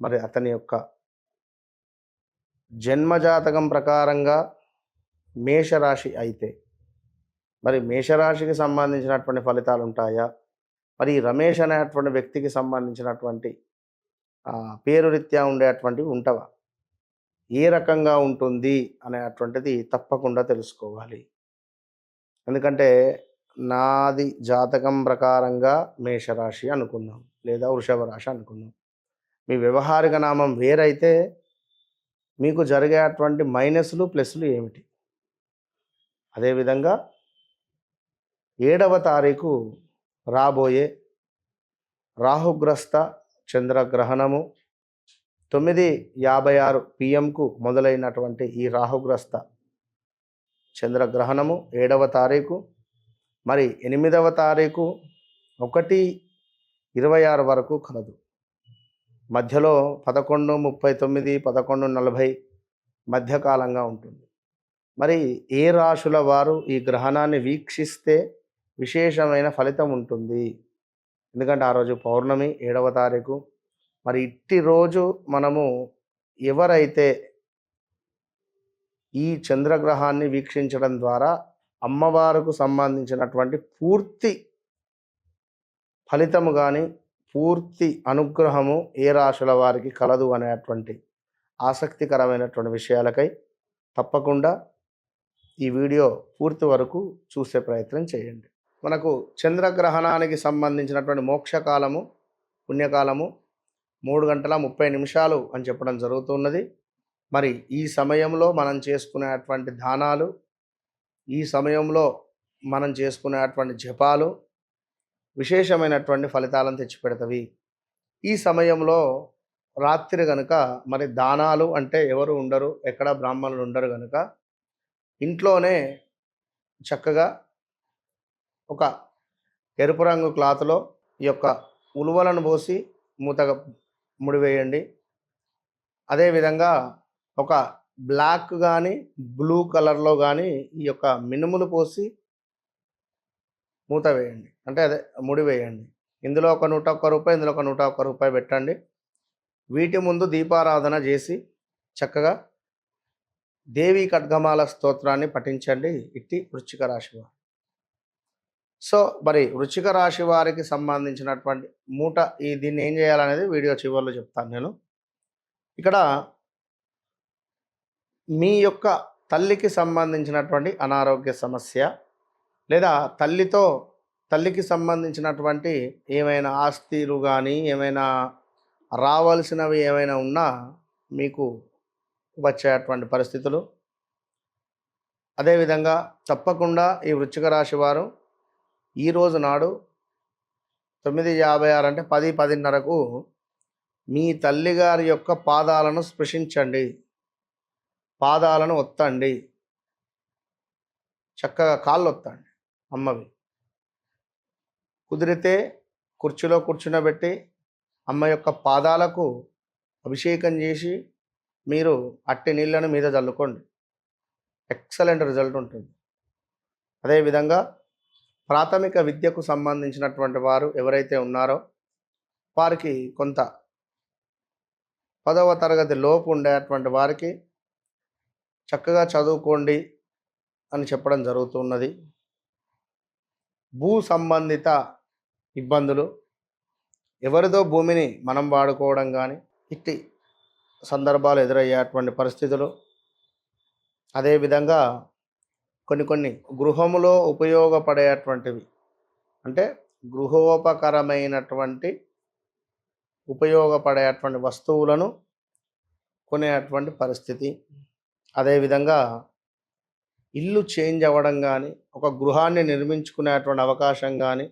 మరి అతని యొక్క జన్మజాతకం ప్రకారంగా మేషరాశి అయితే మరి మేషరాశికి సంబంధించినటువంటి ఫలితాలు ఉంటాయా మరి రమేష్ అనేటువంటి వ్యక్తికి సంబంధించినటువంటి పేరు రీత్యా ఉండేటువంటివి ఉంటవా? ఏ రకంగా ఉంటుంది అనేటువంటిది తప్పకుండా తెలుసుకోవాలి. ఎందుకంటే నాది జాతకం ప్రకారంగా మేషరాశి అనుకుందాం లేదా వృషభ రాశి అనుకుందాం. మీ వ్యవహారిక నామం వేరైతే మీకు జరిగేటువంటి మైనస్లు ప్లస్లు ఏమిటి? అదేవిధంగా ఏడవ తారీఖు రాబోయే రాహుగ్రస్త చంద్రగ్రహణము తొమ్మిది యాభై ఆరు పిఎంకు మొదలైనటువంటి ఈ రాహుగ్రస్త చంద్రగ్రహణము ఏడవ తారీఖు మరి ఎనిమిదవ తారీఖు ఒకటి ఇరవై ఆరు వరకు కలదు. మధ్యలో పదకొండు ముప్పై తొమ్మిది పదకొండు నలభై మధ్యకాలంగా ఉంటుంది. మరి ఏ రాశుల వారు ఈ గ్రహణాన్ని వీక్షిస్తే విశేషమైన ఫలితం ఉంటుంది? ఎందుకంటే ఆ రోజు పౌర్ణమి ఏడవ తారీఖు. మరి ఇట్టి రోజు మనము ఎవరైతే ఈ చంద్రగ్రహాన్ని వీక్షించడం ద్వారా అమ్మవారుకు సంబంధించినటువంటి పూర్తి ఫలితము కానీ పూర్తి అనుగ్రహము ఏ రాశుల వారికి కలదు అనేటువంటి ఆసక్తికరమైనటువంటి విషయాలకై తప్పకుండా ఈ వీడియో పూర్తి వరకు చూసే ప్రయత్నం చేయండి. మనకు చంద్రగ్రహణానికి సంబంధించినటువంటి మోక్షకాలము పుణ్యకాలము మూడు గంటల ముప్పై నిమిషాలు అని చెప్పడం జరుగుతున్నది. మరి ఈ సమయంలో మనం చేసుకునేటువంటి దానాలు ఈ సమయంలో మనం చేసుకునేటువంటి జపాలు విశేషమైనటువంటి ఫలితాలను తెచ్చిపెడతవి. ఈ సమయంలో రాత్రి గనుక మరి దానాలు అంటే ఎవరు ఉండరు ఎక్కడ బ్రాహ్మణులు ఉండరు గనుక ఇంట్లోనే చక్కగా ఒక ఎరుపు రంగు క్లాత్లో ఈ యొక్క ఉలువలను పోసి మూతగా ముడివేయండి అదేవిధంగా ఒక బ్లాక్ కానీ బ్లూ కలర్లో కానీ ఈ యొక్క మినుములు పోసి మూత వేయండి. అంటే అదే ముడి వేయండి. ఇందులో ఒక నూట ఒక్క రూపాయి ఇందులో ఒక నూట ఒక్క రూపాయి పెట్టండి. వీటి ముందు దీపారాధన చేసి చక్కగా దేవి ఖడ్గమాల స్తోత్రాన్ని పఠించండి. ఇట్టి వృశ్చిక రాశి వారు. సో మరి వృశ్చిక రాశి వారికి సంబంధించినటువంటి మూట ఈ దీన్ని ఏం చేయాలనేది వీడియో చివరిలో చెప్తాను నేను. ఇక్కడ మీ యొక్క తల్లికి సంబంధించినటువంటి అనారోగ్య సమస్య లేదా తల్లితో తల్లికి సంబంధించినటువంటి ఏమైనా ఆస్తిలు కానీ ఏమైనా రావాల్సినవి ఏమైనా ఉన్నా మీకు వచ్చేటువంటి పరిస్థితులు. అదేవిధంగా తప్పకుండా ఈ వృచ్చిక రాశి వారు ఈరోజు నాడు తొమ్మిది యాభై ఆరు అంటే పది పదిన్నరకు మీ తల్లిగారి యొక్క పాదాలను స్పృశించండి. పాదాలను ఒత్తండి. చక్కగా కాళ్ళు ఒత్తండి అమ్మవి. కుదిరితే కుర్చీలో కూర్చునబెట్టి అమ్మ యొక్క పాదాలకు అభిషేకం చేసి మీరు అట్టి నీళ్ళను మీద చల్లుకోండి ఎక్సలెంట్ రిజల్ట్ ఉంటుంది. అదేవిధంగా ప్రాథమిక విద్యకు సంబంధించినటువంటి వారు ఎవరైతే ఉన్నారో వారికి కొంత పదవ తరగతి లోపు ఉండేటువంటి వారికి చక్కగా చదువుకోండి అని చెప్పడం జరుగుతున్నది. భూ సంబంధిత ఇబ్బందులు ఎవరిదో భూమిని మనం వాడుకోవడం కానీ ఇట్టి సందర్భాలు ఎదురయ్యేటువంటి పరిస్థితులు. అదేవిధంగా కొన్ని కొన్ని గృహములో ఉపయోగపడేటువంటివి. అంటే గృహోపకరమైనటువంటి ఉపయోగపడేటువంటి వస్తువులను కొనేటువంటి పరిస్థితి. అదేవిధంగా ఇల్లు చేంజ్ అవ్వడం కానీ ఒక గృహాన్ని నిర్మించుకునేటువంటి అవకాశం కానీ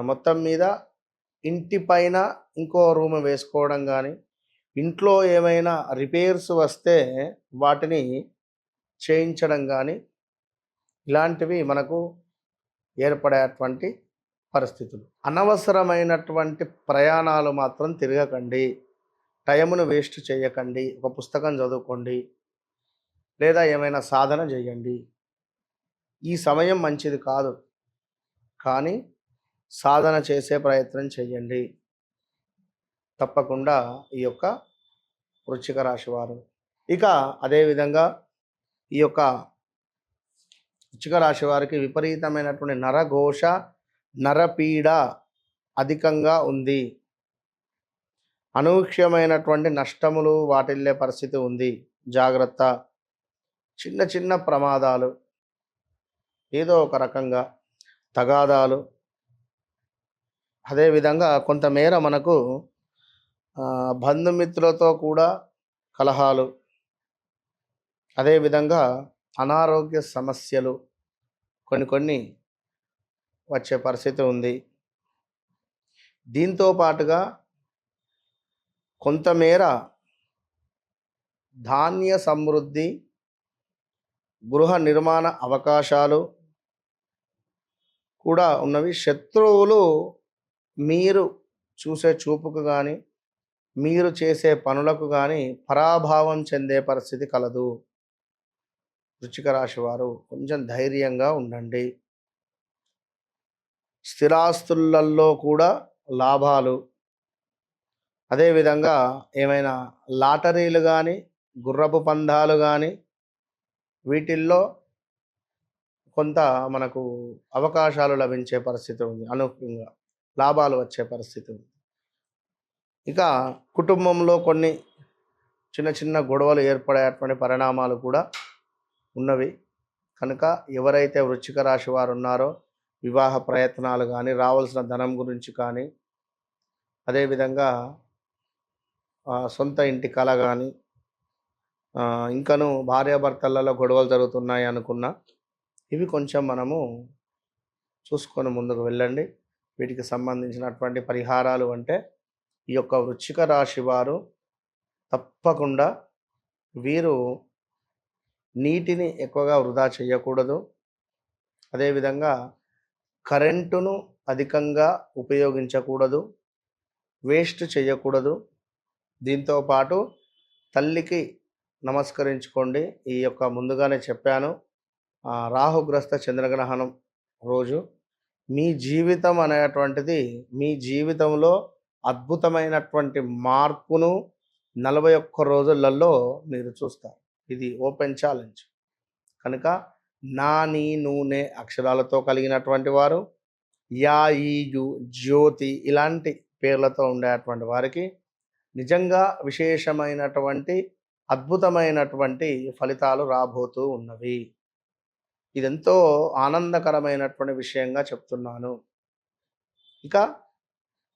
మొత్తం మీద ఇంటి పైన ఇంకో రూమ్ వేసుకోవడం కానీ ఇంట్లో ఏమైనా రిపేర్స్ వస్తే వాటిని చేయించడం కానీ ఇలాంటివి మనకు ఏర్పడేటువంటి పరిస్థితులు. అనవసరమైనటువంటి ప్రయాణాలు మాత్రం తిరగకండి. టైమును వేస్ట్ చేయకండి. ఒక పుస్తకం చదువుకోండి. లేదా ఏమైనా సాధన చేయండి ఈ సమయం మంచిది కాదు. కానీ సాధన చేసే ప్రయత్నం చేయండి తప్పకుండా ఈ యొక్క వృచ్చిక రాశి వారు. ఇక అదేవిధంగా ఈ యొక్క వృచ్చిక రాశి వారికి విపరీతమైనటువంటి నరఘోష నరపీడ అధికంగా ఉంది. అనూహ్యమైనటువంటి నష్టములు వాటిల్లే పరిస్థితి ఉంది. జాగ్రత్త. చిన్న చిన్న ప్రమాదాలు ఏదో ఒక రకంగా తగాదాలు. అదేవిధంగా కొంతమేర మనకు బంధుమిత్రులతో కూడా కలహాలు. అదేవిధంగా అనారోగ్య సమస్యలు కొన్ని కొన్ని వచ్చే పరిస్థితి ఉంది. దీంతో పాటుగా కొంతమేర ధాన్య సమృద్ధి గృహ నిర్మాణ అవకాశాలు కూడా ఉన్నవి. శత్రువులు మీరు చూసే చూపుకు కానీ మీరు చేసే పనులకు కానీ పరాభావం చెందే పరిస్థితి కలదు. వృచ్చిక రాశి వారు కొంచెం ధైర్యంగా ఉండండి. స్థిరాస్తులలో కూడా లాభాలు. అదేవిధంగా ఏమైనా లాటరీలు కానీ గుర్రపు పందాలు కానీ వీటిల్లో కొంత మనకు అవకాశాలు లభించే పరిస్థితి ఉంది. అనూహ్యంగా లాభాలు వచ్చే పరిస్థితి ఉంది. ఇక కుటుంబంలో కొన్ని చిన్న చిన్న గొడవలు ఏర్పడేటువంటి పరిణామాలు కూడా ఉన్నవి. కనుక ఎవరైతే వృచ్చిక రాశి వారు ఉన్నారో వివాహ ప్రయత్నాలు కానీ రావాల్సిన ధనం గురించి కానీ అదేవిధంగా ఆ, సొంత ఇంటి కళ కానీ ఇంకను భార్యాభర్తలలో గొడవలు జరుగుతున్నాయి అనుకున్నా ఇవి కొంచెం మనము చూసుకొని ముందుకు వెళ్ళండి. వీటికి సంబంధించినటువంటి పరిహారాలు అంటే ఈ యొక్క వృచ్చిక రాశి వారు తప్పకుండా వీరు నీటిని ఎక్కువగా వృధా చేయకూడదు. అదేవిధంగా కరెంటును అధికంగా ఉపయోగించకూడదు. వేస్ట్ చేయకూడదు. దీంతో పాటు తల్లికి నమస్కరించుకోండి. ఈ యొక్క ముందుగానే చెప్పాను రాహుగ్రస్త చంద్రగ్రహణం రోజు. మీ జీవితం అనేటువంటిది మీ జీవితంలో అద్భుతమైనటువంటి మార్పును నలభై ఒక్క రోజులలో మీరు చూస్తారు. ఇది ఓపెన్ ఛాలెంజ్. కనుక నా నీ నూనె అక్షరాలతో కలిగినటువంటి వారు యా ఈయు జ్యోతి ఇలాంటి పేర్లతో ఉండేటువంటి వారికి నిజంగా విశేషమైనటువంటి అద్భుతమైనటువంటి ఫలితాలు రాబోతూ ఉన్నవి. ఇదెంతో ఆనందకరమైనటువంటి విషయంగా చెప్తున్నాను. ఇక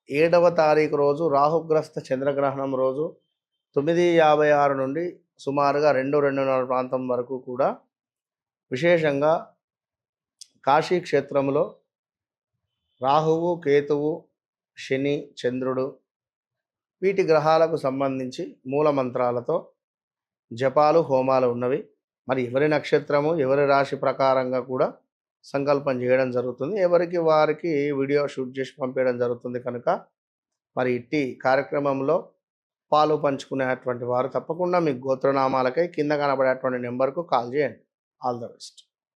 ఏడవ తారీఖు రోజు రాహుగ్రస్త చంద్రగ్రహణం రోజు తొమ్మిది యాభై ఆరు నుండి సుమారుగా రెండు రెండున్నర ప్రాంతం వరకు కూడా విశేషంగా కాశీ క్షేత్రంలో రాహువు కేతువు శని చంద్రుడు వీటి గ్రహాలకు సంబంధించి మూల మంత్రాలతో జపాలు హోమాలు ఉన్నవి. మరి ఎవరి నక్షత్రము ఎవరి రాశి ప్రకారంగా కూడా సంకల్పం చేయడం జరుగుతుంది. ఎవరికి వారికి వీడియో షూట్ చేసి పంపించడం జరుగుతుంది కనుక. మరి ఇట్టి కార్యక్రమంలో పాలు పంచుకునేటువంటి వారు తప్పకుండా మీ గోత్రనామాలకై కింద కనబడేటువంటి నెంబర్కు కాల్ చేయండి. All the best.